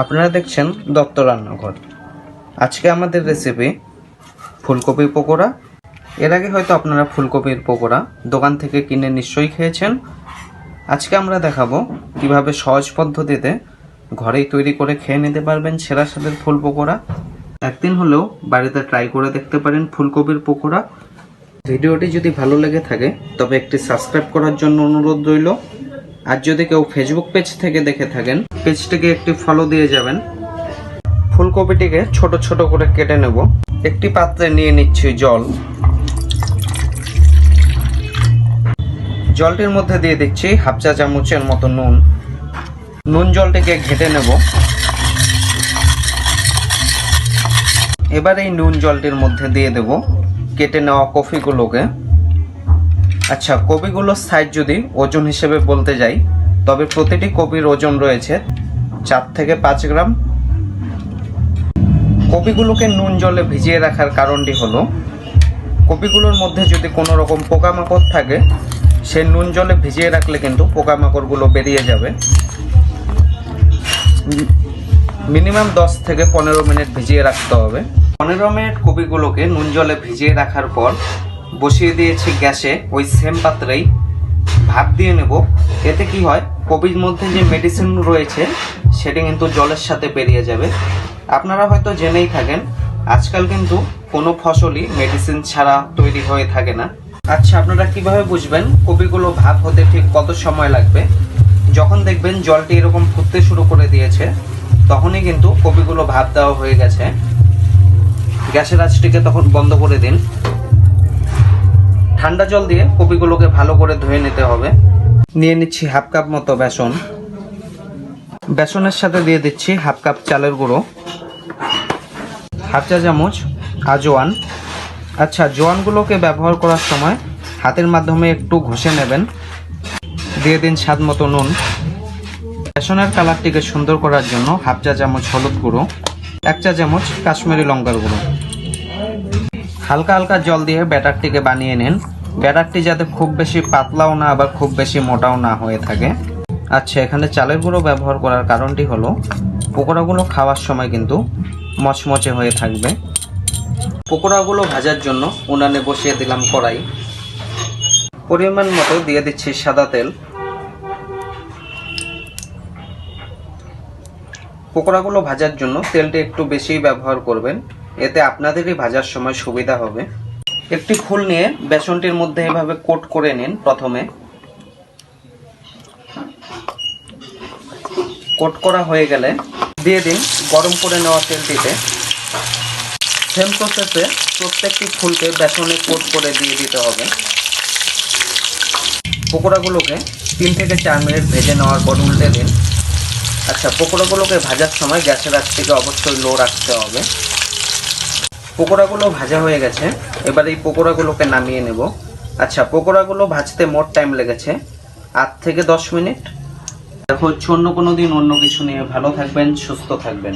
আপনারা দেখছেন দত্ত রান্নাঘর। আজকে আমাদের রেসিপি ফুলকপির পকোড়া। এর আগে হয়তো আপনারা ফুলকপির পকোড়া দোকান থেকে কিনে নিশ্চয়ই খেয়েছেন। আজকে আমরা দেখাবো কীভাবে সহজ পদ্ধতিতে ঘরেই তৈরি করে খেয়ে নিতে পারবেন সেরা স্বাদের ফুল পকোড়া। একদিন হলেও বাড়িতে ট্রাই করে দেখতে পারেন ফুলকপির পকোড়া। ভিডিওটি যদি ভালো লেগে থাকে, তবে একটি সাবস্ক্রাইব করার জন্য অনুরোধ রইল। আর যদি কেউ ফেসবুক পেজ থেকে দেখে থাকেন পেজটিকে একটি ফলো দিয়ে যাবেন। ফুলকপিটিকে ছোট ছোট করে কেটে নেব। একটি পাত্রে নিয়ে নিচ্ছি জল। জলটির মধ্যে দিয়ে দিচ্ছি হাফ চা চামচের মতো নুন। নুন জলটিকে ঘেটে নেব। এবার এই নুন জলটির মধ্যে দিয়ে দেব। কেটে নেওয়া কফিগুলোকে। আচ্ছা কপিগুলোর সাইজ যদি ওজন হিসেবে বলতে যাই, তবে প্রতিটি কপির ওজন রয়েছে চার থেকে পাঁচ গ্রাম। কপিগুলোকে নুন জলে ভিজিয়ে রাখার কারণটি হলো কপিগুলোর মধ্যে যদি কোনো রকম পোকামাকড় থাকে, সে নুন জলে ভিজিয়ে রাখলে কিন্তু পোকামাকড়গুলো বেরিয়ে যাবে। মিনিমাম দশ থেকে পনেরো মিনিট ভিজিয়ে রাখতে হবে। পনেরো মিনিট কপিগুলোকে নুন জলে ভিজিয়ে রাখার পর বসিয়ে দিয়েছি গ্যাসে, ওই সেম পাত্রেই। ভাপ দিয়ে নেব। এতে কি হয় কপির মধ্যে যে মেডিসিন রয়েছে, সেটি কিন্তু জলের সাথে বেরিয়ে যাবে। আপনারা হয়তো জেনেই থাকেন, আজকাল কিন্তু কোনো ফসলই মেডিসিন ছাড়া তৈরি হয়ে থাকে না। আচ্ছা আপনারা কীভাবে বুঝবেন কপিগুলো ভাপ হতে ঠিক কত সময় লাগবে? যখন দেখবেন জলটি এরকম ফুটতে শুরু করে দিয়েছে, তখনই কিন্তু কপিগুলো ভাপ দেওয়া হয়ে গেছে। গ্যাসের আঁচটিকে তখন বন্ধ করে দিন। ঠান্ডা জল দিয়ে কপিগুলোকে ভালো করে ধুয়ে নিতে হবে। নিয়ে নিচ্ছি হাফ কাপ মতো বেসন। বেসনের সাথে দিয়ে দিচ্ছি হাফ কাপ চালের গুঁড়ো, হাফ চা চামচ আজওয়ান আচ্ছা জোয়ানগুলোকে ব্যবহার করার সময় হাতের মাধ্যমে একটু ঘষে নেবেন। দিয়ে দিন স্বাদ মতো নুন। বেসনের কালারটিকে সুন্দর করার জন্য হাফ চা চামচ হলুদ গুঁড়ো, এক চা চামচ কাশ্মীরি লঙ্কার গুঁড়ো। হালকা হালকা জল দিয়ে ব্যাটারটিকে বানিয়ে নিন। ব্যাটারটি যাতে খুব বেশি পাতলাও না আবার খুব বেশি মোটাও না হয়ে থাকে। আচ্ছা এখানে চালের গুঁড়ো ব্যবহার করার কারণটি হলো, পকোড়াগুলো খাওয়ার সময় কিন্তু মচমচে হয়ে থাকবে। পকোড়াগুলো ভাজার জন্য উনানে বসিয়ে দিলাম কড়াই। পরিমাণ মতো দিয়ে দিচ্ছি সাদা তেল। পকোড়াগুলো ভাজার জন্য তেলটি একটু বেশি ব্যবহার করবেন। এতে আপনাদেরই ভাজার সময় সুবিধা হবে। একটি ফুল নিয়ে বেসনটির মধ্যে এভাবে কোট করে নিন প্রথমে। কোট করা হয়ে গেলে দিয়ে দিন গরম করে নেওয়া তেলটিতে। সেম প্রসেসে প্রত্যেকটি ফুলকে বেসনে কোট করে দিয়ে দিতে হবে। পকোড়াগুলোকে তিন থেকে চার মিনিট ভেজে নেওয়ার পর উল্টে দিন। আচ্ছা পকোড়াগুলোকে ভাজার সময় গ্যাসের আঁচ থেকে অবশ্যই লো রাখতে হবে। পকোড়াগুলো ভাজা হয়ে গেছে। এবার এই পকোড়াগুলোকে নামিয়ে নেব। আচ্ছা পকোড়াগুলো ভাজতে মোট টাইম লেগেছে আট থেকে দশ মিনিট। দেখো, হচ্ছে অন্য কোনো দিন অন্য কিছু নিয়ে ভালো থাকবেন, সুস্থ থাকবেন।